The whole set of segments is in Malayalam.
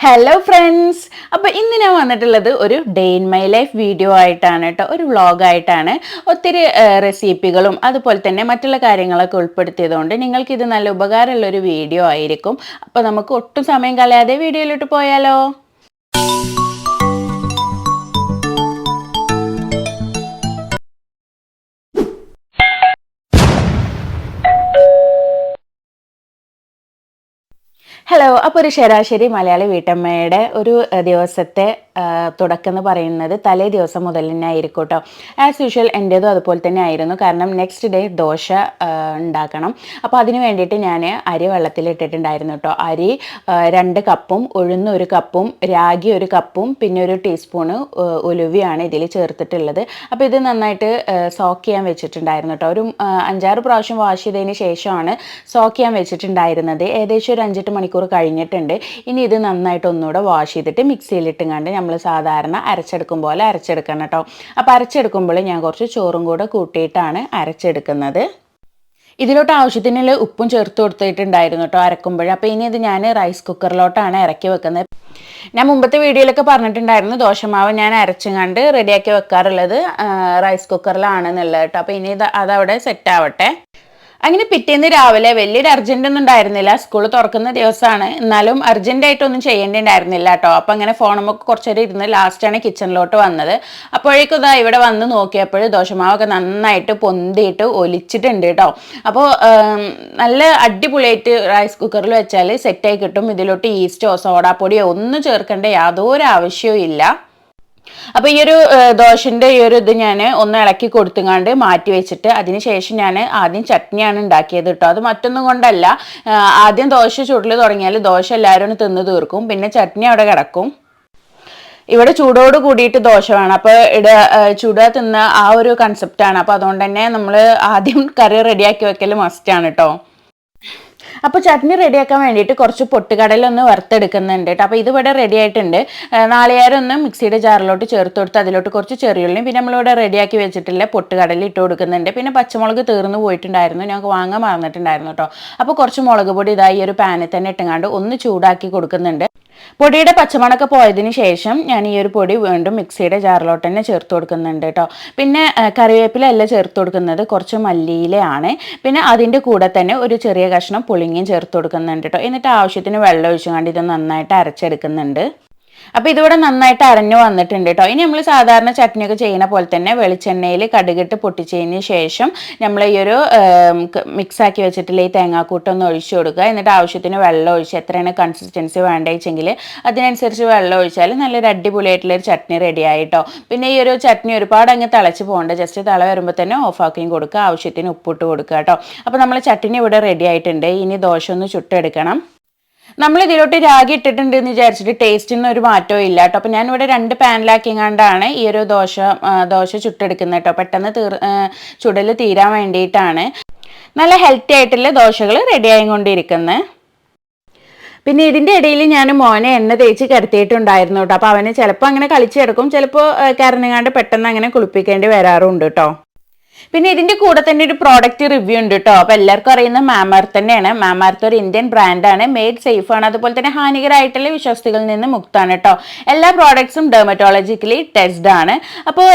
ഹലോ ഫ്രണ്ട്സ് അപ്പോൾ ഇന്ന് ഞാൻ വന്നിട്ടുള്ളത് ഒരു day in my life video ആയിട്ടാണ് കേട്ടോ ഒരു വ്ളോഗായിട്ടാണ് ഒത്തിരി റെസിപ്പികളും അതുപോലെ തന്നെ മറ്റുള്ള കാര്യങ്ങളൊക്കെ ഉൾപ്പെടുത്തിയതുകൊണ്ട് നിങ്ങൾക്ക് ഇത് നല്ല ഉപകാരമുള്ളൊരു വീഡിയോ ആയിരിക്കും. അപ്പോൾ നമുക്ക് ഒട്ടും സമയം കളയാതെ വീഡിയോയിലോട്ട് പോയാലോ? ഹലോ അപ്പോൾ ഒരു ശരാശരി മലയാളി വീട്ടമ്മയുടെ ഒരു ദിവസത്തെ തുടക്കം എന്ന് പറയുന്നത് തലേ ദിവസം മുതൽ തന്നെ ആയിരിക്കും കേട്ടോ ആസ് യൂഷ്വൽ എന്റേതും അതുപോലെ തന്നെ ആയിരുന്നു. കാരണം നെക്സ്റ്റ് ഡേ ദോശ ഉണ്ടാക്കണം. അപ്പോൾ അതിന് വേണ്ടിയിട്ട് ഞാൻ അരി വെള്ളത്തിലിട്ടിട്ടുണ്ടായിരുന്നു കേട്ടോ അരി രണ്ട് കപ്പും ഉഴുന്ന ഒരു കപ്പും രാഗി ഒരു കപ്പും പിന്നെ ഒരു ടീസ്പൂണ് ഉലുവയാണ് ഇതിൽ ചേർത്തിട്ടുള്ളത്. അപ്പോൾ ഇത് നന്നായിട്ട് സോക്ക് ചെയ്യാൻ വെച്ചിട്ടുണ്ടായിരുന്നു കേട്ടോ ഒരു അഞ്ചാറ് പ്രാവശ്യം വാഷ് ചെയ്തതിന് ശേഷമാണ് സോക്ക് ചെയ്യാൻ വെച്ചിട്ടുണ്ടായിരുന്നത്. ഏകദേശം ഒരു അഞ്ചെട്ട് മണിക്കൂർ കഴിഞ്ഞിട്ടുണ്ട്. ഇനി ഇത് നന്നായിട്ട് ഒന്നുകൂടെ വാഷ് ചെയ്തിട്ട് മിക്സിയിലിട്ടുങ്ങാണ്ട് നമ്മൾ സാധാരണ അരച്ചെടുക്കും പോലെ അരച്ചെടുക്കണം കേട്ടോ അപ്പോൾ അരച്ചെടുക്കുമ്പോൾ ഞാൻ കുറച്ച് ചോറും കൂടെ കൂട്ടിയിട്ടാണ് അരച്ചെടുക്കുന്നത്. ഇതിലോട്ട് ആവശ്യത്തിനുള്ള ഉപ്പും ചേർത്ത് കൊടുത്തിട്ടുണ്ടായിരുന്നു കേട്ടോ അരക്കുമ്പോൾ അപ്പോൾ ഇനി ഇത് ഞാൻ റൈസ് കുക്കറിലോട്ടാണ് ഇറക്കി വെക്കുന്നത്. ഞാൻ മുമ്പത്തെ വീഡിയോയിലൊക്കെ പറഞ്ഞിട്ടുണ്ടായിരുന്നു ദോശമാവ് ഞാൻ അരച്ചുങ്ങാണ്ട് റെഡിയാക്കി വെക്കാറുള്ളത് റൈസ് കുക്കറിലാണെന്നുള്ളത് കേട്ടോ അപ്പോൾ ഇനി ഇത് അതവിടെ സെറ്റ് ആവട്ടെ. അങ്ങനെ പിറ്റേന്ന് രാവിലെ വലിയൊരു അർജന്റ് ഒന്നും ഉണ്ടായിരുന്നില്ല. സ്കൂൾ തുറക്കുന്ന ദിവസമാണ് എന്നാലും അർജന്റ് ആയിട്ടൊന്നും ചെയ്യേണ്ടിണ്ടായിരുന്നില്ല കേട്ടോ. അപ്പം അങ്ങനെ ഫോണുമൊക്കെ കുറച്ചേരം ഇരുന്ന് ലാസ്റ്റാണ് കിച്ചണിലോട്ട് വന്നത്. അപ്പോഴേക്കും ഇതാ ഇവിടെ വന്ന് നോക്കിയപ്പോൾ ദോശമാവൊക്കെ നന്നായിട്ട് പൊന്തിയിട്ട് ഒലിച്ചിട്ടുണ്ട് കേട്ടോ. അപ്പോൾ നല്ല അടിപൊളിയായിട്ട് റൈസ് കുക്കറിൽ വെച്ചാൽ സെറ്റായി കിട്ടും. ഇതിലോട്ട് ഈസ്റ്റോ സോഡാപ്പൊടിയോ ഒന്നും ചേർക്കേണ്ട യാതൊരു ആവശ്യവും ഇല്ല. അപ്പോൾ ഈ ഒരു ദോശന്റെ ഈ ഒരു ഇത് ഞാൻ ഒന്ന് ഇളക്കി കൊടുത്തുങ്ങാണ്ട് മാറ്റി വെച്ചിട്ട് അതിനുശേഷം ഞാൻ ആദ്യം ചട്നിയാണ് ഉണ്ടാക്കിയത് കേട്ടോ അത് മറ്റൊന്നും കൊണ്ടല്ല. ആദ്യം ദോശ ചുടൽ തുടങ്ങിയാൽ ദോശ എല്ലാവരും ഒന്ന് തിന്ന് തീർക്കും. പിന്നെ ചട്നി അവിടെ കിടക്കും. ഇവിടെ ചൂടോട് കൂടിയിട്ട് ദോശ വേണം. അപ്പോൾ ഇവിടെ ചൂട തിന്ന ആ ഒരു കൺസെപ്റ്റാണ് അപ്പോൾ അതുകൊണ്ട് തന്നെ നമ്മൾ ആദ്യം കറി റെഡിയാക്കി വെക്കൽ മസ്റ്റാണ് കേട്ടോ അപ്പോൾ ചട്നി റെഡിയാക്കാൻ വേണ്ടിയിട്ട് കുറച്ച് പൊട്ടുകടലൊന്ന് വറുത്തെടുക്കുന്നുണ്ട് കേട്ടോ. അപ്പോൾ ഇതിവിടെ റെഡി ആയിട്ടുണ്ട്. നാളികേരം ഒന്ന് മിക്സിയുടെ ജാറിലോട്ട് ചേർത്ത് കൊടുത്ത് അതിലോട്ട് കുറച്ച് ചെറിയുള്ളിയും പിന്നെ നമ്മളിവിടെ റെഡിയാക്കി വെച്ചിട്ടില്ല പൊട്ടുകടല ഇട്ട് കൊടുക്കുന്നുണ്ട്. പിന്നെ പച്ചമുളക് തീർന്നു പോയിട്ടുണ്ടായിരുന്നു. ഞങ്ങൾക്ക് വാങ്ങാൻ മറന്നിട്ടുണ്ടായിരുന്നു കേട്ടോ. അപ്പോൾ കുറച്ച് മുളക് പൊടി ഇതായി ഒരു പാനിൽ തന്നെ ഇട്ടുങ്ങാണ്ട് ഒന്ന് ചൂടാക്കി കൊടുക്കുന്നുണ്ട്. പൊടിയുടെ പച്ചമണൊക്കെ പോയതിന് ശേഷം ഞാൻ ഈ ഒരു പൊടി വീണ്ടും മിക്സിയുടെ ജാറിലോട്ട് തന്നെ ചേർത്ത് കൊടുക്കുന്നുണ്ട് കേട്ടോ. പിന്നെ കറിവേപ്പില അല്ല ചേർത്ത് കൊടുക്കുന്നത് കുറച്ച് മല്ലിയിലയാണ്. പിന്നെ അതിന്റെ കൂടെ തന്നെ ഒരു ചെറിയ കഷ്ണം പുളിങ്ങയും ചേർത്ത് കൊടുക്കുന്നുണ്ട് കേട്ടോ. എന്നിട്ട് ആവശ്യത്തിന് വെള്ളം ഒഴിച്ചുകൊണ്ട് ഇത് നന്നായിട്ട് അരച്ചെടുക്കുന്നുണ്ട്. അപ്പോൾ ഇതിവിടെ നന്നായിട്ട് അരഞ്ഞു വന്നിട്ടുണ്ട് കേട്ടോ ഇനി നമ്മൾ സാധാരണ ചട്നിയൊക്കെ ചെയ്യുന്ന പോലെ തന്നെ വെളിച്ചെണ്ണയിൽ കടുകിട്ട് പൊട്ടിച്ചതിന് ശേഷം നമ്മൾ ഈ ഒരു മിക്സാക്കി വെച്ചിട്ടുള്ള ഈ തേങ്ങാക്കൂട്ടൊന്ന് ഒഴിച്ചു കൊടുക്കുക. എന്നിട്ട് ആവശ്യത്തിന് വെള്ളം ഒഴിച്ച് എത്രയാണ് കൺസിസ്റ്റൻസി വേണ്ടതെങ്കിൽ അതിനനുസരിച്ച് വെള്ളം ഒഴിച്ചാൽ നല്ലൊരു അടിപൊളിയായിട്ടുള്ള ഒരു ചട്നി റെഡി ആയിട്ടോ പിന്നെ ഈ ഒരു ചട്നി ഒരുപാട് അങ്ങ് തിളച്ച് പോകണ്ട. ജസ്റ്റ് തള വരുമ്പോൾ തന്നെ ഓഫാക്കിയും കൊടുക്കുക. ആവശ്യത്തിന് ഉപ്പിട്ട് കൊടുക്കുക കേട്ടോ അപ്പോൾ നമ്മൾ ചട്നി ഇവിടെ റെഡി ആയിട്ടുണ്ട്. ഇനി ദോശ ഒന്ന് ചുട്ടെടുക്കണം. നമ്മൾ ഇതിലോട്ട് രാഗി ഇട്ടിട്ടുണ്ട് എന്ന് വിചാരിച്ചിട്ട് ടേസ്റ്റിന് ഒരു മാറ്റവും ഇല്ല കേട്ടോ. അപ്പം ഞാനിവിടെ രണ്ട് പാനിലാക്കിങ്ങാണ്ടാണ് ഈ ഒരു ദോശ ദോശ ചുട്ടെടുക്കുന്നത് കേട്ടോ. പെട്ടെന്ന് തീർ ചുടൽ തീരാൻ വേണ്ടിയിട്ടാണ്. നല്ല ഹെൽത്തി ആയിട്ടുള്ള ദോശകൾ റെഡി ആയിക്കൊണ്ടിരിക്കുന്നത് പിന്നെ ഇതിന്റെ ഇടയിൽ ഞാൻ മോനെ എണ്ണ തേച്ച് കരുത്തിയിട്ടുണ്ടായിരുന്നു കേട്ടോ. അപ്പോൾ അവന് ചിലപ്പോൾ അങ്ങനെ കളിച്ചെടുക്കും. ചിലപ്പോൾ കരഞ്ഞങ്ങാണ്ട് പെട്ടെന്ന് അങ്ങനെ കുളിപ്പിക്കേണ്ടി വരാറുണ്ട് കേട്ടോ. പിന്നെ ഇതിന്റെ കൂടെ തന്നെ ഒരു പ്രോഡക്റ്റ് റിവ്യൂ ഉണ്ട് കേട്ടോ അപ്പൊ എല്ലാവർക്കും അറിയുന്ന മാമാർത്ത് തന്നെയാണ്. മാമാർത്ത് ഒരു ഇന്ത്യൻ ബ്രാൻഡാണ് മെയ്ഡ് സേഫ് ആണ്. അതുപോലെ തന്നെ ഹാനികരായിട്ടുള്ള വിശ്വസ്തികളിൽ നിന്ന് മുക്താണ് കേട്ടോ എല്ലാ പ്രോഡക്ട്സും ഡെർമറ്റോളജിക്കലി ടെസ്ഡ് ആണ്. അപ്പോൾ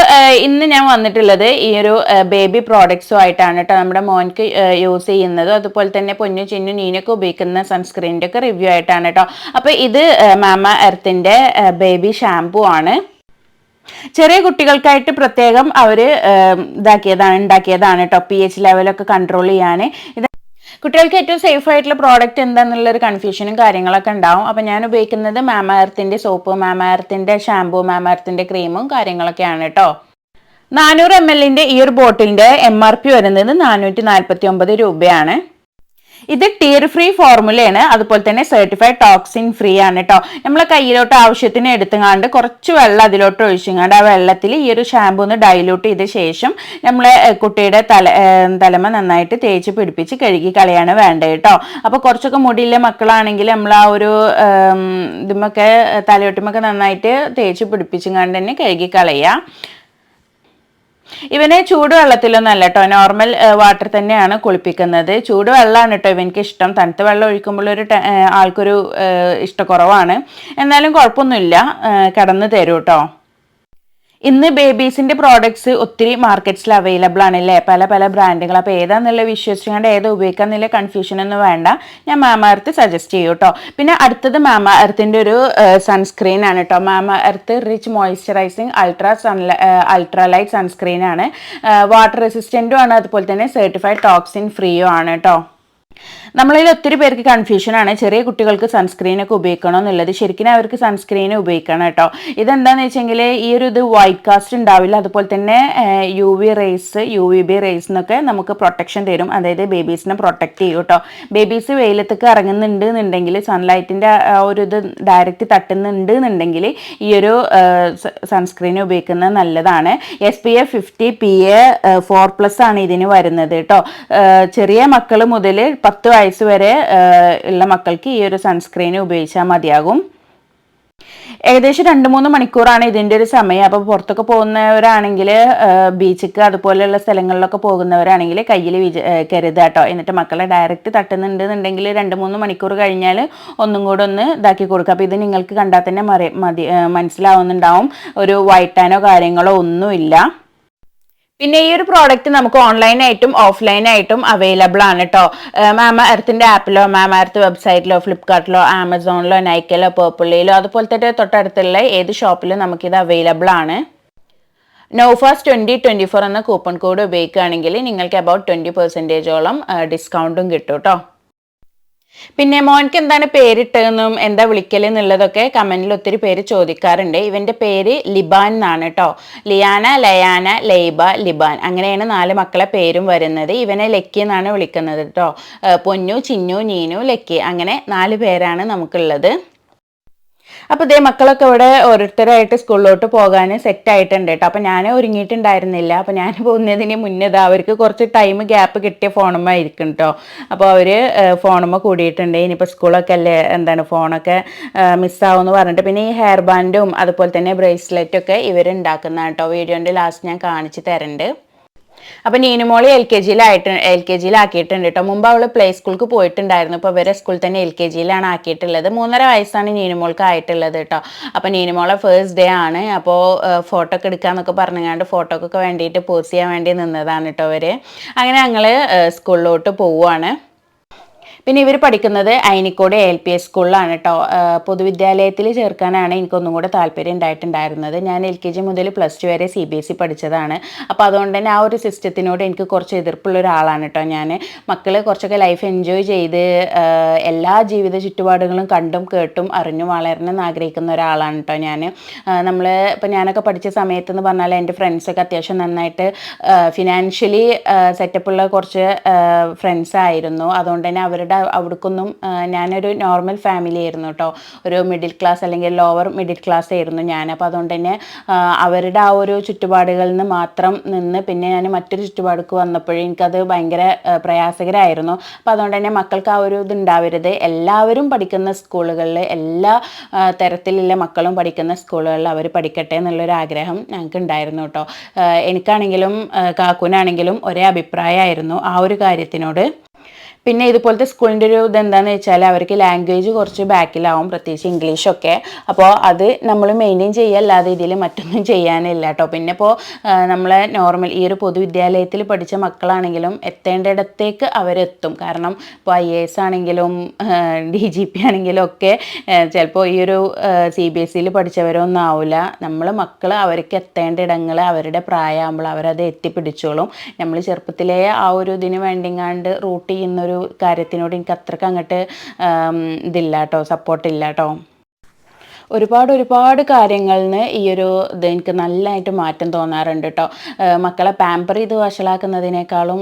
ഇന്ന് ഞാൻ വന്നിട്ടുള്ളത് ഈ ഒരു ബേബി പ്രോഡക്ട്സും ആയിട്ടാണ് കേട്ടോ നമ്മുടെ മോൻക്ക് യൂസ് ചെയ്യുന്നത്. അതുപോലെ തന്നെ പൊന്നു ചിന്നു നീനൊക്കെ ഉപയോഗിക്കുന്ന സൺസ്ക്രീനിന്റെ ഒക്കെ റിവ്യൂ ആയിട്ടാണ് കേട്ടോ അപ്പോൾ ഇത് മാമ എർത്തിന്റെ ബേബി ഷാംപൂ ആണ്. ചെറിയ കുട്ടികൾക്കായിട്ട് പ്രത്യേകം അവർ ഇതാക്കിയതാണ് ഉണ്ടാക്കിയതാണ് കേട്ടോ പി എച്ച് ലെവലൊക്കെ കൺട്രോൾ ചെയ്യാൻ ഇത് കുട്ടികൾക്ക് ഏറ്റവും സേഫ് ആയിട്ടുള്ള പ്രോഡക്റ്റ് എന്താണെന്നുള്ളൊരു കൺഫ്യൂഷനും കാര്യങ്ങളൊക്കെ ഉണ്ടാവും. അപ്പോൾ ഞാൻ ഉപയോഗിക്കുന്നത് മാമാർത്തിന്റെ സോപ്പ് മാമാർത്തിന്റെ ഷാംപൂ മാമാർത്തിന്റെ ക്രീമും കാര്യങ്ങളൊക്കെയാണ് കേട്ടോ നാനൂറ് എം എല്ലിന്റെ ഈ ഒരു ബോട്ടിലിന്റെ എം ആർ പി വരുന്നത് നാനൂറ്റി നാൽപ്പത്തി ഒമ്പത് രൂപയാണ്. ഇത് ടീർ ഫ്രീ ഫോർമുലയാണ് അതുപോലെ തന്നെ സർട്ടിഫൈഡ് ടോക്സിൻ ഫ്രീ ആണ് കേട്ടോ നമ്മളെ കയ്യിലോട്ട് ആവശ്യത്തിന് എടുത്തുങ്ങാണ്ട് കുറച്ച് വെള്ളം അതിലോട്ട് ഒഴിച്ചുങ്ങാണ്ട് ആ വെള്ളത്തിൽ ഈ ഒരു ഷാമ്പൂ ഒന്ന് ഡൈലൂട്ട് ചെയ്ത ശേഷം നമ്മളെ കുട്ടിയുടെ തല തലമ നന്നായിട്ട് തേച്ച് പിടിപ്പിച്ച് കഴുകി കളയാണ് വേണ്ടത് കേട്ടോ അപ്പോൾ കുറച്ചൊക്കെ മുടിയിലെ മക്കളാണെങ്കിൽ നമ്മൾ ആ ഒരു ഇതുമൊക്കെ തലയോട്ടുമൊക്കെ നന്നായിട്ട് തേച്ച് പിടിപ്പിച്ചുങ്ങാണ്ട് തന്നെ കഴുകി കളയുക ഇവനെ ചൂടുവെള്ളത്തിലൊന്നും അല്ല കേട്ടോ നോർമൽ വാട്ടർ തന്നെയാണ് കുളിപ്പിക്കുന്നത്. ചൂടുവെള്ളമാണ് കേട്ടോ ഇവനക്ക് ഇഷ്ടം. തണുത്ത വെള്ളം ഒഴിക്കുമ്പോൾ ഒരു ആൾക്കൊരു ഇഷ്ടക്കുറവാണ്. എന്നാലും കുഴപ്പമൊന്നുമില്ല. കടന്നു തരും കേട്ടോ ഇന്ന് ബേബീസിന്റെ പ്രോഡക്ട്സ് ഒത്തിരി മാർക്കറ്റ്സിൽ അവൈലബിൾ ആണ് അല്ലേ പല പല ബ്രാൻഡുകൾ അപ്പോൾ ഏതാണെന്നുള്ള വിശ്വസിച്ചുകൊണ്ട് ഏതാ ഉപയോഗിക്കാന്നുള്ള കൺഫ്യൂഷൻ ഒന്നും വേണ്ട. ഞാൻ മാമ എർത്ത് സജസ്റ്റ് ചെയ്യൂ കേട്ടോ പിന്നെ അടുത്തത് മാമ എർത്തിന്റെ ഒരു സൺസ്ക്രീൻ ആണ് കേട്ടോ Mamaearth rich moisturising ultra sun ultra light sunscreen ആണ്. വാട്ടർ റെസിസ്റ്റന്റും ആണ്. അതുപോലെ തന്നെ സർട്ടിഫൈഡ് ടോക്സിൻ ഫ്രീയും ആണ് കേട്ടോ നമ്മളിൽ ഒത്തിരി പേർക്ക് കൺഫ്യൂഷനാണ് ചെറിയ കുട്ടികൾക്ക് സൺസ്ക്രീൻ ഒക്കെ ഉപയോഗിക്കണോ എന്നുള്ളത്. ശരിക്കും അവർക്ക് സൺസ്ക്രീൻ ഉപയോഗിക്കണം കേട്ടോ. ഇതെന്താന്ന് വെച്ചെങ്കിൽ ഈ ഒരു ഇത് വൈറ്റ് കാസ്റ്റ് ഉണ്ടാവില്ല. അതുപോലെ തന്നെ U V rays U V B rays എന്നൊക്കെ നമുക്ക് പ്രൊട്ടക്ഷൻ തരും. അതായത് ബേബീസിനെ പ്രൊട്ടക്ട് ചെയ്യും കേട്ടോ. ബേബീസ് വെയിലത്തേക്ക് ഇറങ്ങുന്നുണ്ട് എന്നുണ്ടെങ്കിൽ സൺലൈറ്റിന്റെ ഒരു ഇത് ഡയറക്റ്റ് തട്ടുന്നുണ്ട് എന്നുണ്ടെങ്കിൽ ഈ ഒരു സൺസ്ക്രീൻ ഉപയോഗിക്കുന്നത് നല്ലതാണ്. S P F fifty P A four plus ആണ് ഇതിന് വരുന്നത് കേട്ടോ. ചെറിയ മക്കൾ മുതൽ പത്ത് വയസ്സ് വരെ ആ, ഉള്ള മക്കൾക്ക് ഈ ഒരു സൺസ്ക്രീൻ ഉപയോഗിച്ചാൽ മതിയാകും. ഏകദേശം രണ്ട് മൂന്ന് മണിക്കൂറാണ് ഇതിന്റെ ഒരു സമയം. അപ്പോൾ പുറത്തൊക്കെ പോകുന്നവരാണെങ്കിൽ ബീച്ചിക്ക് അതുപോലെയുള്ള സ്ഥലങ്ങളിലൊക്കെ പോകുന്നവരാണെങ്കിൽ കയ്യിൽ വിജ കരുതുക കേട്ടോ എന്നിട്ട് മക്കളെ ഡയറക്റ്റ് തട്ടുന്നുണ്ട് എന്നുണ്ടെങ്കിൽ രണ്ട് മൂന്ന് മണിക്കൂർ കഴിഞ്ഞാൽ ഒന്നും കൂടെ ഒന്ന് ഇതാക്കി കൊടുക്കുക. അപ്പോൾ ഇത് നിങ്ങൾക്ക് കണ്ടാൽ തന്നെ മറി മതി മനസ്സിലാവുന്നുണ്ടാവും. ഒരു വൈറ്റാനോ കാര്യങ്ങളോ ഒന്നുമില്ല. പിന്നെ ഈ ഒരു പ്രോഡക്റ്റ് നമുക്ക് ഓൺലൈനായിട്ടും ഓഫ്ലൈനായിട്ടും അവൈലബിൾ ആണ് കേട്ടോ മാമ എർത്തിന്റെ ആപ്പിലോ മാമ എർത്ത് വെബ്സൈറ്റിലോ ഫ്ലിപ്കാർട്ടിലോ ആമസോണിലോ നൈക്കയിലോ പേർപ്പിളിയിലോ അതുപോലെ തന്നെ തൊട്ടടുത്തുള്ള ഏത് ഷോപ്പിലും നമുക്കിത് അവൈലബിൾ ആണ്. നോഫാസ് ട്വന്റി ട്വന്റി ഫോർ എന്ന കൂപ്പൺ കോഡ് ഉപയോഗിക്കുകയാണെങ്കിൽ നിങ്ങൾക്ക് അബൌട്ട് ട്വന്റി പെർസെന്റേജോളം ഡിസ്കൗണ്ടും കിട്ടും കേട്ടോ പിന്നെ മോൻക്ക് എന്താണ് പേരിട്ടതെന്നും എന്താ വിളിക്കൽ എന്നുള്ളതൊക്കെ കമന്റിൽ ഒത്തിരി പേര് ചോദിക്കാറുണ്ട്. ഇവന്റെ പേര് ലിബാൻ എന്നാണ് കേട്ടോ ലിയാന ലയാന ലൈബ ലിബാൻ. അങ്ങനെയാണ് നാല് മക്കളെ പേരും വരുന്നത്. ഇവനെ ലക്കി എന്നാണ് വിളിക്കുന്നത് കേട്ടോ പൊന്നു ചിന്നു നീനു ലക്കി. അങ്ങനെ നാല് പേരാണ് നമുക്കുള്ളത്. അപ്പോൾ ഇതേ മക്കളൊക്കെ ഇവിടെ ഓരോരുത്തരായിട്ട് സ്കൂളിലോട്ട് പോകാൻ സെറ്റ് ആയിട്ടുണ്ട് കേട്ടോ അപ്പോൾ ഞാൻ ഒരുങ്ങിയിട്ടുണ്ടായിരുന്നില്ല. അപ്പോൾ ഞാൻ പോകുന്നതിന് മുന്നേ ഇതാ അവർക്ക് കുറച്ച് ടൈം ഗ്യാപ്പ് കിട്ടിയ ഫോണുമ്മ ആയിരിക്കും കേട്ടോ അപ്പോൾ അവർ ഫോണുമ്മ കൂടിയിട്ടുണ്ട്. ഇനിയിപ്പോൾ സ്കൂളൊക്കെ അല്ലേ എന്താണ് ഫോണൊക്കെ മിസ്സാവുമെന്ന് പറഞ്ഞിട്ട്. പിന്നെ ഈ ഹെയർ ബാൻഡും അതുപോലെ തന്നെ ബ്രേസ്ലെറ്റും ഒക്കെ ഇവർ ഉണ്ടാക്കുന്നതാണ് കേട്ടോ വീഡിയോന്റെ ലാസ്റ്റ് ഞാൻ കാണിച്ചു തരുന്നുണ്ട് അപ്പം നീനുമോളി എൽ കെ ജിയിലായിട്ട് എൽ കെ ജിയിലാക്കിയിട്ടുണ്ട് കേട്ടോ മുമ്പ് അവൾ പ്ലേ സ്കൂൾക്ക് പോയിട്ടുണ്ടായിരുന്നു. ഇപ്പോൾ ഇവരെ സ്കൂളിൽ തന്നെ എൽ കെ ജിയിലാണ് ആക്കിയിട്ടുള്ളത്. മൂന്നര വയസ്സാണ് നീനുമോൾക്ക് ആയിട്ടുള്ളത് കേട്ടോ അപ്പോൾ നീനുമോളെ ഫേസ്റ്റ് ഡേ ആണ്. അപ്പോൾ ഫോട്ടോ ഒക്കെ എടുക്കാമെന്നൊക്കെ പറഞ്ഞുകൊണ്ട് ഫോട്ടോക്കൊക്കെ വേണ്ടിയിട്ട് പോസ്റ്റ് ചെയ്യാൻ വേണ്ടി നിന്നതാണ് കേട്ടോ അവർ അങ്ങനെ ഞങ്ങൾ സ്കൂളിലോട്ട് പോവുകയാണ് പിന്നെ ഇവർ പഠിക്കുന്നത് അയനിക്കോട് എൽ പി എസ് സ്കൂളിലാണ് കേട്ടോ പൊതുവിദ്യാലയത്തിൽ ചേർക്കാനാണ് എനിക്കൊന്നും കൂടെ താല്പര്യം ഉണ്ടായിട്ടുണ്ടായിരുന്നത്. ഞാൻ എൽ കെ ജി മുതൽ പ്ലസ് ടു വരെ സി ബി എസ് ഇ പഠിച്ചതാണ്. അപ്പോൾ അതുകൊണ്ട് തന്നെ ആ ഒരു സിസ്റ്റത്തിനോട് എനിക്ക് കുറച്ച് എതിർപ്പുള്ള ഒരാളാണ് കേട്ടോ ഞാൻ. മക്കൾ കുറച്ചൊക്കെ ലൈഫ് എൻജോയ് ചെയ്ത് എല്ലാ ജീവിത ചുറ്റുപാടുകളും കണ്ടും കേട്ടും അറിഞ്ഞും വളരണം എന്ന് ആഗ്രഹിക്കുന്ന ഒരാളാണ് കേട്ടോ ഞാൻ. നമ്മൾ ഇപ്പോൾ ഞാനൊക്കെ പഠിച്ച സമയത്ത് എന്ന് പറഞ്ഞാൽ എന്റെ ഫ്രണ്ട്സൊക്കെ അത്യാവശ്യം നന്നായിട്ട് ഫിനാൻഷ്യലി സെറ്റപ്പുള്ള കുറച്ച് ഫ്രണ്ട്സ് ആയിരുന്നു. അതുകൊണ്ട് തന്നെ അവരുടെ അവിടേക്കൊന്നും ആ, ഞാനൊരു നോർമൽ ഫാമിലി ആയിരുന്നു കേട്ടോ ഒരു മിഡിൽ ക്ലാസ് അല്ലെങ്കിൽ ലോവർ മിഡിൽ ക്ലാസ് ആയിരുന്നു ഞാൻ. അപ്പോൾ അതുകൊണ്ട് തന്നെ അവരുടെ ആ ഒരു ചുറ്റുപാടുകളിൽ നിന്ന് മാത്രം നിന്ന് പിന്നെ ഞാൻ മറ്റൊരു ചുറ്റുപാടുക്ക് വന്നപ്പോഴും എനിക്കത് ഭയങ്കര പ്രയാസകരമായിരുന്നു അപ്പോൾ അതുകൊണ്ട് തന്നെ മക്കൾക്ക് ആ ഒരു ഇത് ഉണ്ടാവരുത് എല്ലാവരും പഠിക്കുന്ന സ്കൂളുകളിൽ എല്ലാ തരത്തിലുള്ള മക്കളും പഠിക്കുന്ന സ്കൂളുകളിൽ അവർ പഠിക്കട്ടെ എന്നുള്ളൊരു ആഗ്രഹം ഞങ്ങൾക്ക് ഉണ്ടായിരുന്നു കേട്ടോ എനിക്കാണെങ്കിലും കാക്കൂനാണെങ്കിലും ഒരേ അഭിപ്രായമായിരുന്നു ആ ഒരു കാര്യത്തിനോട്. പിന്നെ ഇതുപോലത്തെ സ്കൂളിന്റെ ഒരു ഇതെന്താണെന്ന് വെച്ചാൽ അവർക്ക് ലാംഗ്വേജ് കുറച്ച് ബാക്കിലാവും പ്രത്യേകിച്ച് ഇംഗ്ലീഷൊക്കെ. അപ്പോൾ അത് നമ്മൾ മെയിന്റെയിൻ ചെയ്യല്ലാതെ ഇതിൽ മറ്റൊന്നും ചെയ്യാനില്ല കേട്ടോ. പിന്നെ ഇപ്പോൾ നമ്മളെ നോർമൽ ഈ ഒരു പൊതുവിദ്യാലയത്തിൽ പഠിച്ച മക്കളാണെങ്കിലും എത്തേണ്ടിടത്തേക്ക് അവരെത്തും. കാരണം ഇപ്പോൾ ഐ എ എസ് ആണെങ്കിലും ഡി ജി പി ആണെങ്കിലും ഒക്കെ ചിലപ്പോൾ ഈ ഒരു സി ബി എസ് സിയിൽ പഠിച്ചവരൊന്നും ആവില്ല നമ്മൾ മക്കൾ അവർക്ക് എത്തേണ്ട ഇടങ്ങൾ അവരുടെ പ്രായമാകുമ്പോൾ അവരത് എത്തിപ്പിടിച്ചോളും. നമ്മൾ ചെറുപ്പത്തിലേ ആ ഒരു ഇതിന് വേണ്ടിങ്ങാണ്ട് റൂട്ട് ചെയ്യുന്നൊരു കാര്യത്തിനോട് എനിക്ക് അത്രയ്ക്ക് അങ്ങോട്ട് ഇതില്ല കേട്ടോ സപ്പോർട്ടില്ല കേട്ടോ ഒരുപാട് ഒരുപാട് കാര്യങ്ങളിൽ ഈ ഒരു ഇത് എനിക്ക് നല്ലതായിട്ട് മാറ്റം തോന്നാറുണ്ട് കേട്ടോ മക്കളെ പാമ്പർ ചെയ്ത് വഷളാക്കുന്നതിനേക്കാളും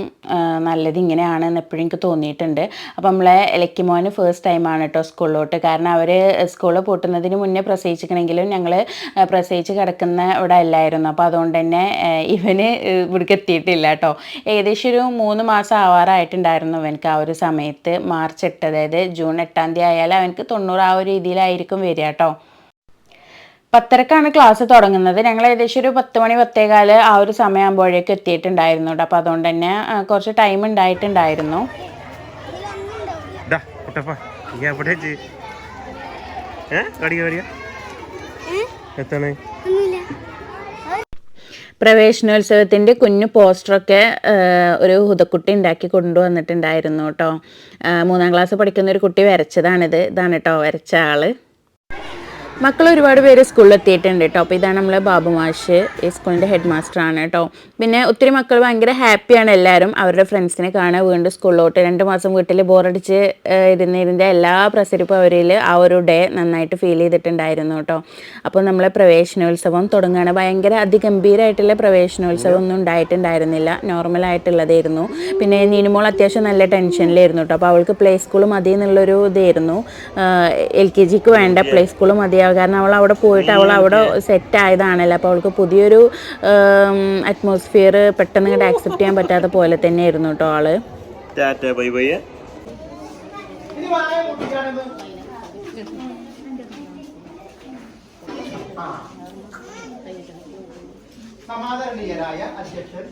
നല്ലത് ഇങ്ങനെയാണെന്ന് എപ്പോഴും എനിക്ക് തോന്നിയിട്ടുണ്ട്. അപ്പം നമ്മളെ ലക്കിമോന് ഫസ്റ്റ് ടൈമാണ് കേട്ടോ സ്കൂളിലോട്ട്. കാരണം അവർ സ്കൂളിൽ പൂട്ടുന്നതിന് മുന്നേ പ്രസവിച്ചിക്കണമെങ്കിലും ഞങ്ങൾ പ്രസവിച്ച് കിടക്കുന്ന ഇവിടെ അല്ലായിരുന്നു. അപ്പോൾ അതുകൊണ്ട് തന്നെ ഇവന് ഇവിടേക്ക് എത്തിയിട്ടില്ല കേട്ടോ ഏകദേശം ഒരു മൂന്ന് മാസം ആവാറായിട്ടുണ്ടായിരുന്നു അവനക്ക് ആ ഒരു സമയത്ത്. മാർച്ച് എട്ട് അതായത് ജൂൺ എട്ടാം തീയതി ആയാലും അവനക്ക് തൊണ്ണൂറ് ആ ഒരു രീതിയിലായിരിക്കും വരിക കേട്ടോ പത്തരക്കാണ് ക്ലാസ് തുടങ്ങുന്നത്. ഞങ്ങൾ ഏകദേശം ഒരു പത്ത് മണി പത്തേകാൽ ആ ഒരു സമയമാകുമ്പോഴേക്ക് എത്തിയിട്ടുണ്ടായിരുന്നു കേട്ടോ അപ്പോൾ അതുകൊണ്ട് തന്നെ കുറച്ച് ടൈം ഉണ്ടായിട്ടുണ്ടായിരുന്നു. എത്താണ്? പ്രവേശനോത്സവത്തിന്റെ കുഞ്ഞു പോസ്റ്ററൊക്കെ ഒക്കെ ഒരു ഹുദക്കുട്ടി ഉണ്ടാക്കി കൊണ്ടുവന്നിട്ടുണ്ടായിരുന്നു കേട്ടോ മൂന്നാം ക്ലാസ് പഠിക്കുന്ന ഒരു കുട്ടി വരച്ചതാണിത്. ഇതാണ് കേട്ടോ വരച്ച ആൾ. മക്കൾ ഒരുപാട് പേര് സ്കൂളിൽ എത്തിയിട്ടുണ്ട് കേട്ടോ. അപ്പോൾ ഇതാണ് നമ്മളെ ബാബു മാഷ് ഈ സ്കൂളിന്റെ ഹെഡ് മാസ്റ്റർ ആണ് കേട്ടോ. പിന്നെ ഒത്തിരി മക്കൾ ഭയങ്കര ഹാപ്പിയാണ് എല്ലാവരും. അവരുടെ ഫ്രണ്ട്സിനെ കാണാൻ വീണ്ടും സ്കൂളിലോട്ട്. രണ്ട് മാസം വീട്ടിൽ ബോറടിച്ച് ഇരുന്നിരുന്നതിന്റെ എല്ലാ പ്രസരിപ്പും അവരിൽ ആ ഒരു ഡേ നന്നായിട്ട് ഫീൽ ചെയ്തിട്ടുണ്ടായിരുന്നു കേട്ടോ. അപ്പോൾ നമ്മളെ പ്രവേശനോത്സവം തുടങ്ങുകയാണ് ഭയങ്കര അതിഗംഭീരമായിട്ടുള്ള പ്രവേശനോത്സവം ഒന്നും ഉണ്ടായിട്ടുണ്ടായിരുന്നില്ല. നോർമലായിട്ടുള്ളതായിരുന്നു പിന്നെ നീനുമോൾ അത്യാവശ്യം നല്ല ടെൻഷനിലായിരുന്നു കേട്ടോ. അപ്പോൾ അവൾക്ക് പ്ലേ സ്കൂൾ മതി എന്നുള്ളൊരു ഇതായിരുന്നു. എൽ കെ ജിക്ക് വേണ്ട പ്ലേ സ്കൂൾ മതിയാവും കാരണം അവൾ അവിടെ പോയിട്ട് അവൾ അവിടെ സെറ്റ് ആയതാണല്ലോ. അപ്പോൾ അവൾക്ക് പുതിയൊരു അറ്റ്മോസ്ഫിയർ പെട്ടെന്ന് ഇങ്ങോട്ട് ആക്സെപ്റ്റ് ചെയ്യാൻ പറ്റാത്ത പോലെ തന്നെയായിരുന്നു കേട്ടോ ആൾ. ടാറ്റ ബൈ ബൈ അധ്യക്ഷൻ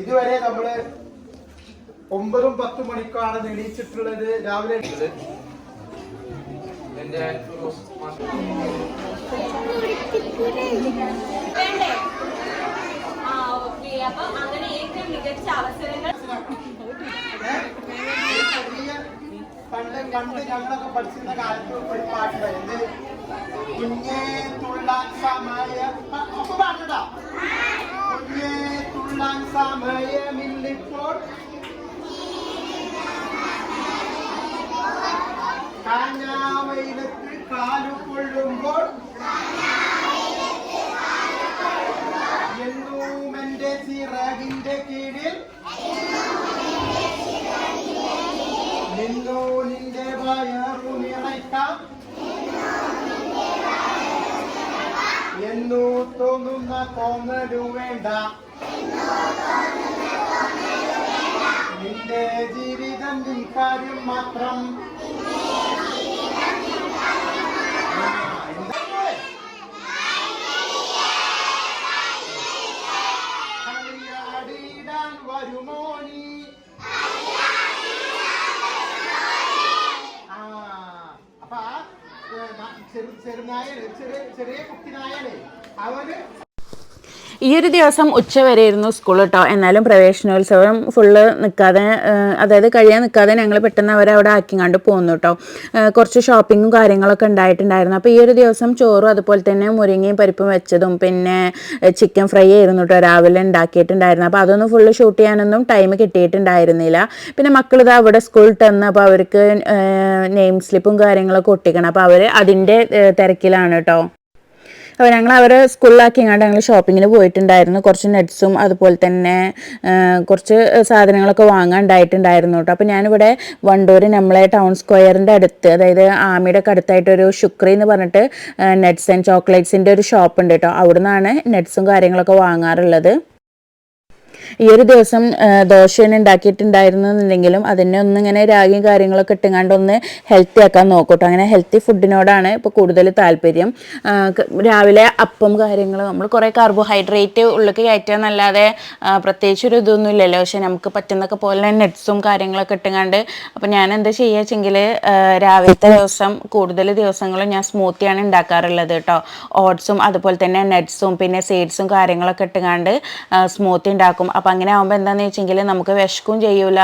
ഇതുവരെ നമ്മൾ ഒമ്പതും പത്തും മണിക്കാണ് എണീച്ചിട്ടുള്ളത് രാവിലെ പണ്ട് പണ്ട് ഞങ്ങളൊക്കെ പഠിച്ചിരുന്ന കാലത്ത് ഒരു പാട്ടുണ്ടായിരുന്നു കുഞ്ഞേ തുള്ളാൻ സമയം അപ്പൊ പാടണ്ട കുഞ്ഞേ തുള്ളാൻ സമയമില്ലിപ്പോൾ കാഞ്ഞാവയിലത്ത് കാലു കൊള്ളുമ്പോൾ എന്നും എന്റെ ചിറകിന്റെ കീഴിൽ നിന്നോ നിന്റെ വയറു നിറയ്ക്കാം. എന്നു തോന്നുന്ന തോന്നലു വേണ്ട. നിന്റെ ജീവിതം കാര്യം മാത്രം. ചെറു ചെറുനായ ചെറിയ ചെറിയ കുട്ടിനായാലേ അവന് ഈ ഒരു ദിവസം ഉച്ച വരെയായിരുന്നു സ്കൂൾ കേട്ടോ എന്നാലും പ്രവേശനോത്സവം ഫുള്ള് നിൽക്കാതെ അതായത് കഴിയാൻ നിൽക്കാതെ ഞങ്ങൾ പെട്ടെന്ന് അവരെ അവിടെ കണ്ട് പോന്നു കേട്ടോ കുറച്ച് ഷോപ്പിങ്ങും കാര്യങ്ങളൊക്കെ ഉണ്ടായിട്ടുണ്ടായിരുന്നു. അപ്പോൾ ഈ ഒരു ദിവസം ചോറും അതുപോലെ തന്നെ മുരിങ്ങയും പരിപ്പും വെച്ചതും പിന്നെ ചിക്കൻ ഫ്രൈ ആയിരുന്നു കേട്ടോ രാവിലെ ഉണ്ടാക്കിയിട്ടുണ്ടായിരുന്നു അപ്പോൾ അതൊന്നും ഫുള്ള് ഷൂട്ട് ചെയ്യാനൊന്നും ടൈം കിട്ടിയിട്ടുണ്ടായിരുന്നില്ല. പിന്നെ മക്കളിത് അവിടെ സ്കൂളിൽ തന്ന് അപ്പോൾ അവർക്ക് നെയിം സ്ലിപ്പും കാര്യങ്ങളൊക്കെ ഒട്ടിക്കണം. അപ്പോൾ അവർ അതിന്റെ തിരക്കിലാണ് കേട്ടോ അപ്പോൾ ഞങ്ങൾ അവരെ സ്കൂളിലാക്കി എങ്ങാണ്ട് ഞങ്ങൾ ഷോപ്പിങ്ങിന് പോയിട്ടുണ്ടായിരുന്നു. കുറച്ച് നട്ട്സും അതുപോലെ തന്നെ കുറച്ച് സാധനങ്ങളൊക്കെ വാങ്ങാണ്ടായിട്ടുണ്ടായിരുന്നു കേട്ടോ. അപ്പോൾ ഞാനിവിടെ വണ്ടൂർ നമ്മളെ ടൗൺ സ്ക്വയറിന്റെ അടുത്ത് അതായത് ആമിയുടെ ഒക്കെ അടുത്തായിട്ടൊരു ശുക്രി എന്ന് പറഞ്ഞിട്ട് നട്ട്സ് ആൻഡ് ചോക്ലേറ്റ്സിന്റെ ഒരു ഷോപ്പ് ഉണ്ട് കേട്ടോ. അവിടുന്നാണ് നെറ്റ്സും കാര്യങ്ങളൊക്കെ വാങ്ങാറുള്ളത്. ഈ ഒരു ദിവസം ദോശ ദോശയാണ് ഉണ്ടാക്കിയിട്ടുണ്ടായിരുന്നു എന്നുണ്ടെങ്കിലും അതിനെ ഒന്ന് ഇങ്ങനെ രാഗിയും കാര്യങ്ങളൊക്കെ ഇട്ടുങ്ങാണ്ട് ഒന്ന് ഹെൽത്തി ആക്കാൻ നോക്കട്ടോ. അങ്ങനെ ഹെൽത്തി ഫുഡിനോടാണ് ഇപ്പോൾ കൂടുതൽ താല്പര്യം. രാവിലെ അപ്പം കാര്യങ്ങൾ നമ്മൾ കുറേ കാർബോഹൈഡ്രേറ്റ് ഉള്ളിലേക്ക് കയറ്റുക എന്നല്ലാതെ പ്രത്യേകിച്ച് ഒരു ഇതൊന്നും ഇല്ലല്ലോ പക്ഷെ നമുക്ക് പറ്റുന്നൊക്കെ പോലെ നെറ്റ്സും കാര്യങ്ങളൊക്കെ ഇട്ടുങ്ങാണ്ട് അപ്പോൾ ഞാൻ എന്താ ചെയ്യാച്ചെങ്കിൽ രാവിലത്തെ ദിവസം കൂടുതൽ ദിവസങ്ങളും ഞാൻ സ്മൂത്തിയാണ് ഉണ്ടാക്കാറുള്ളത് കേട്ടോ. ഓട്സും അതുപോലെ തന്നെ നെറ്റ്സും പിന്നെ സീഡ്സും കാര്യങ്ങളൊക്കെ ഇട്ടുങ്ങാണ്ട് സ്മൂത്തി ഉണ്ടാക്കും. അപ്പം അങ്ങനെ ആകുമ്പോൾ എന്താണെന്ന് വെച്ചെങ്കിൽ നമുക്ക് വിശക്കും ചെയ്യൂല.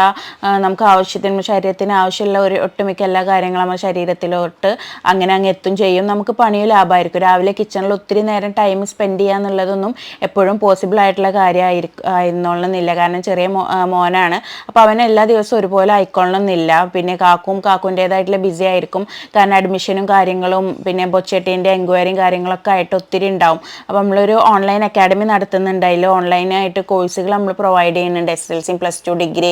നമുക്ക് ആവശ്യത്തിന് ശരീരത്തിന് ആവശ്യമുള്ള ഒരു ഒട്ടുമിക്ക എല്ലാ കാര്യങ്ങളും നമ്മുടെ ശരീരത്തിലോട്ട് അങ്ങനെ അങ്ങ് എത്തും ചെയ്യും. നമുക്ക് പണിയും ലാഭമായിരിക്കും രാവിലെ കിച്ചണിൽ ഒത്തിരി നേരം ടൈം സ്പെൻഡ് ചെയ്യുക എന്നുള്ളതൊന്നും എപ്പോഴും പോസിബിൾ ആയിട്ടുള്ള കാര്യമായിരിക്കും ആയിരുന്നോളണമെന്നില്ല കാരണം ചെറിയ മോനാണ്. അപ്പോൾ അവൻ എല്ലാ ദിവസവും ഒരുപോലെ ആയിക്കൊള്ളണമെന്നില്ല പിന്നെ കാക്കും കാക്കുന്റേതായിട്ടുള്ള ബിസി ആയിരിക്കും. കാരണം അഡ്മിഷനും കാര്യങ്ങളും പിന്നെ ബൊച്ചേട്ടീന്റെ എൻക്വയറിയും കാര്യങ്ങളൊക്കെ ആയിട്ട് ഒത്തിരി ഉണ്ടാവും. അപ്പോൾ നമ്മളൊരു ഓൺലൈൻ അക്കാഡമി നടത്തുന്നുണ്ട്. അതിൽ ഓൺലൈനായിട്ട് കോഴ്സുകൾ നമ്മൾ നമ്മൾ പ്രൊവൈഡ് ചെയ്യുന്നുണ്ട് S L C plus two degree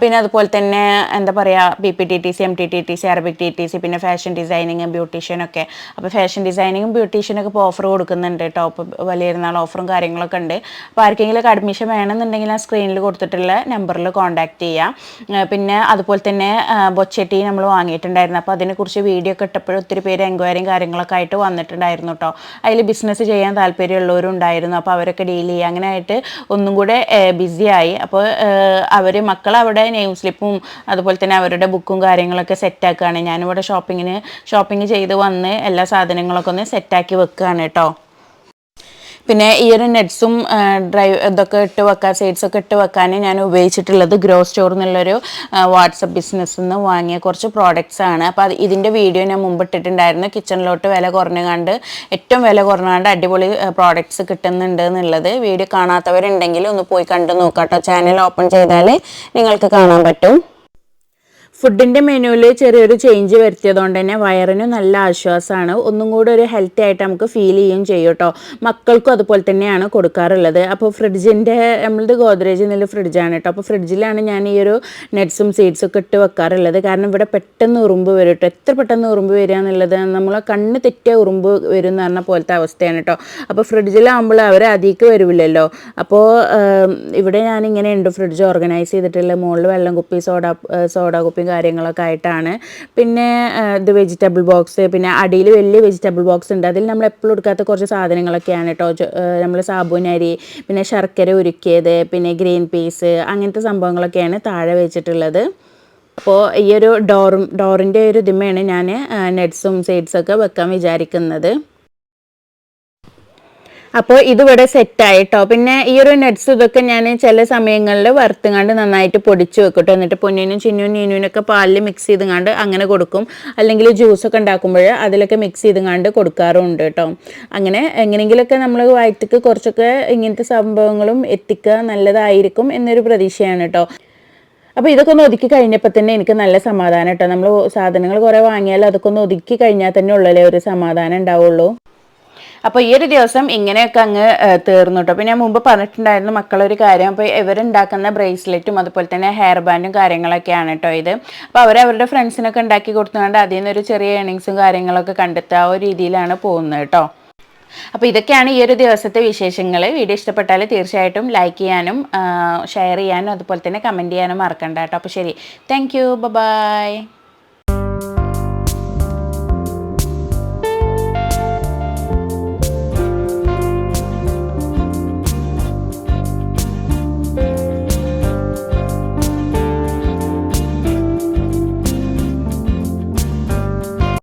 പിന്നെ അതുപോലെ തന്നെ എന്താ പറയുക B P T T C M T T T C Arabic T T C പിന്നെ ഫാഷൻ ഡിസൈനിങ് ബ്യൂട്ടീഷ്യൻ ഒക്കെ. അപ്പോൾ ഫാഷൻ ഡിസൈനിങ്ങും ബ്യൂട്ടീഷ്യനൊക്കെ ഇപ്പോൾ ഓഫർ കൊടുക്കുന്നുണ്ട് ടോപ്പ് വലിയിരുന്നാൾ ഓഫറും കാര്യങ്ങളൊക്കെ ഉണ്ട്. അപ്പോൾ ആർക്കെങ്കിലും അഡ്മിഷൻ വേണമെന്നുണ്ടെങ്കിൽ ആ സ്ക്രീനിൽ കൊടുത്തിട്ടുള്ള നമ്പറിൽ കോൺടാക്ട് ചെയ്യാം. പിന്നെ അതുപോലെ തന്നെ ബൊച്ചട്ടി നമ്മൾ വാങ്ങിയിട്ടുണ്ടായിരുന്നു. അപ്പോൾ അതിനെക്കുറിച്ച് വീഡിയോ ഒക്കെ ഇട്ടപ്പോഴും ഒത്തിരി പേര് എൻക്വയറിയും കാര്യങ്ങളൊക്കെ ആയിട്ട് വന്നിട്ടുണ്ടായിരുന്നു കേട്ടോ അതിൽ ബിസിനസ് ചെയ്യാൻ താല്പര്യമുള്ളവരും ഉണ്ടായിരുന്നു. അപ്പോൾ അവരൊക്കെ ഡീൽ ചെയ്യുക. അങ്ങനെയായിട്ട് ഒന്നും കൂടെ ബിസി ആയി. അപ്പോൾ അവർ മക്കൾ അവിടെ നെയിം സ്ലിപ്പും അതുപോലെ തന്നെ അവരുടെ ബുക്കും കാര്യങ്ങളൊക്കെ സെറ്റാക്കുകയാണ് ഞാനിവിടെ ഷോപ്പിങ്ങിന് ഷോപ്പിംഗ് ചെയ്ത് വന്ന് എല്ലാ സാധനങ്ങളൊക്കെ ഒന്ന് സെറ്റാക്കി വെക്കുകയാണ് കേട്ടോ. പിന്നെ ഈ ഒരു നെറ്റ്സും ഡ്രൈവ് ഇതൊക്കെ ഇട്ട് വെക്കാൻ സൈഡ്സ് ഒക്കെ ഇട്ട് വെക്കാൻ ഞാൻ ഉപയോഗിച്ചിട്ടുള്ളത് ഗ്രോ സ്റ്റോർ എന്നുള്ളൊരു വാട്സപ്പ് ബിസിനസ്സിൽ നിന്ന് വാങ്ങിയ കുറച്ച് പ്രോഡക്റ്റ്സ് ആണ്. അപ്പോൾ ഇതിന്റെ വീഡിയോ ഞാൻ മുമ്പ് ഇട്ടിട്ടുണ്ടായിരുന്നു. കിച്ചണിലോട്ട് വില കുറഞ്ഞു കണ്ട് ഏറ്റവും വില കുറഞ്ഞാണ്ട് അടിപൊളി പ്രോഡക്റ്റ്സ് കിട്ടുന്നുണ്ട് എന്നുള്ളത് വീഡിയോ കാണാത്തവരുണ്ടെങ്കിൽ ഒന്ന് പോയി കണ്ടു നോക്കാം കേട്ടോ ചാനൽ ഓപ്പൺ ചെയ്താൽ നിങ്ങൾക്ക് കാണാൻ പറ്റും. ഫുഡിന്റെ മെനുവിൽ ചെറിയൊരു ചേഞ്ച് വരുത്തിയതുകൊണ്ട് തന്നെ വയറിന് നല്ല ആശ്വാസമാണ് ഒന്നും കൂടെ ഒരു ഹെൽത്തി ആയിട്ട് നമുക്ക് ഫീൽ ചെയ്യും ചെയ്യും കേട്ടോ മക്കൾക്കും അതുപോലെ തന്നെയാണ് കൊടുക്കാറുള്ളത്. അപ്പോൾ ഫ്രിഡ്ജിന്റെ നമ്മളത് ഗോദ്രേജ് എന്നുള്ള ഫ്രിഡ്ജാണ് കേട്ടോ അപ്പോൾ ഫ്രിഡ്ജിലാണ് ഞാൻ ഈ ഒരു നെറ്റ്സും സീഡ്സും ഒക്കെ ഇട്ട് വെക്കാറുള്ളത്. കാരണം ഇവിടെ പെട്ടെന്ന് ഉറുമ്പ് വരും കേട്ടോ എത്ര പെട്ടെന്ന് ഉറുമ്പ് വരിക എന്നുള്ളത് നമ്മളെ കണ്ണ് തെറ്റിയ ഉറുമ്പ് വരും എന്ന് പറഞ്ഞ പോലത്തെ അവസ്ഥയാണ് കേട്ടോ അപ്പോൾ ഫ്രിഡ്ജിലാകുമ്പോൾ അവർ അധികം വരില്ലല്ലോ. അപ്പോൾ ഇവിടെ ഞാനിങ്ങനെ ഉണ്ട് ഫ്രിഡ്ജ് ഓർഗനൈസ് ചെയ്തിട്ടുള്ള മുകളിൽ വെള്ളം കുപ്പി സോഡ സോഡ കുപ്പിയും കാര്യങ്ങളൊക്കെ ആയിട്ടാണ്. പിന്നെ ഇത് വെജിറ്റബിൾ ബോക്സ് പിന്നെ അടിയിൽ വലിയ വെജിറ്റബിൾ ബോക്സ് ഉണ്ട്. അതിൽ നമ്മൾ എപ്പോഴും എടുക്കാത്ത കുറച്ച് സാധനങ്ങളൊക്കെയാണ് കേട്ടോ നമ്മൾ സാബുനരി പിന്നെ ശർക്കര ഉരുക്കിയത് പിന്നെ ഗ്രീൻ പീസ് അങ്ങനത്തെ സംഭവങ്ങളൊക്കെയാണ് താഴെ വെച്ചിട്ടുള്ളത്. അപ്പോൾ ഈ ഒരു ഡോറും ഡോറിന്റെ ഒരു ഇതിമയാണ് ഞാൻ നെറ്റ്സും സൈഡ്സൊക്കെ വെക്കാൻ വിചാരിക്കുന്നത്. അപ്പോൾ ഇതിവിടെ സെറ്റായി കേട്ടോ പിന്നെ ഈ ഒരു നട്ട്സ് ഇതൊക്കെ ഞാൻ ചില സമയങ്ങളിൽ വറുത്തുങ്ങാണ്ട് നന്നായിട്ട് പൊടിച്ച് വെക്കട്ടോ കേട്ടോ എന്നിട്ട് പൊന്നിനും ചിന്നും നീനുവിനൊക്കെ പാലിൽ മിക്സ് ചെയ്തുങ്ങാണ്ട് അങ്ങനെ കൊടുക്കും. അല്ലെങ്കിൽ ജ്യൂസൊക്കെ ഉണ്ടാക്കുമ്പോൾ അതിലൊക്കെ മിക്സ് ചെയ്തുങ്ങാണ്ട് കൊടുക്കാറുണ്ട് കേട്ടോ അങ്ങനെ എങ്ങനെയെങ്കിലുമൊക്കെ നമ്മൾ വയറ്റിക്ക് കുറച്ചൊക്കെ ഇങ്ങനത്തെ സംഭവങ്ങളും എത്തിക്കുക നല്ലതായിരിക്കും എന്നൊരു പ്രതീക്ഷയാണ് കേട്ടോ അപ്പോൾ ഇതൊക്കെ ഒന്ന് ഒതുക്കി കഴിഞ്ഞപ്പോൾ തന്നെ എനിക്ക് നല്ല സമാധാനം കേട്ടോ നമ്മൾ സാധനങ്ങൾ കുറേ വാങ്ങിയാൽ അതൊക്കെ ഒന്ന് ഒതുക്കി കഴിഞ്ഞാൽ തന്നെ ഉള്ളല്ലേ ഒരു സമാധാനം ഉണ്ടാവുള്ളൂ. അപ്പോൾ ഈ ഒരു ദിവസം ഇങ്ങനെയൊക്കെ അങ്ങ് തീർന്നു കേട്ടോ അപ്പോൾ ഞാൻ മുമ്പ് പറഞ്ഞിട്ടുണ്ടായിരുന്നു മക്കളൊരു കാര്യം. അപ്പോൾ ഇവരുണ്ടാക്കുന്ന ബ്രേസ്ലെറ്റും അതുപോലെ തന്നെ ഹെയർ ബാൻഡും കാര്യങ്ങളൊക്കെയാണ് കേട്ടോ ഇത്. അപ്പോൾ അവർ അവരുടെ ഫ്രണ്ട്സിനൊക്കെ ഉണ്ടാക്കി കൊടുത്തുകൊണ്ട് അതിൽ നിന്നൊരു ചെറിയ ഏണിങ്സും കാര്യങ്ങളൊക്കെ കണ്ടെത്തുക ആ ഒരു രീതിയിലാണ് പോകുന്നത് കേട്ടോ അപ്പോൾ ഇതൊക്കെയാണ് ഈ ഒരു ദിവസത്തെ വിശേഷങ്ങൾ വീഡിയോ ഇഷ്ടപ്പെട്ടാൽ തീർച്ചയായിട്ടും ലൈക്ക് ചെയ്യാനും ഷെയർ ചെയ്യാനും അതുപോലെ തന്നെ കമന്റ് ചെയ്യാനും മറക്കണ്ട കേട്ടോ അപ്പോൾ ശരി. Thank you by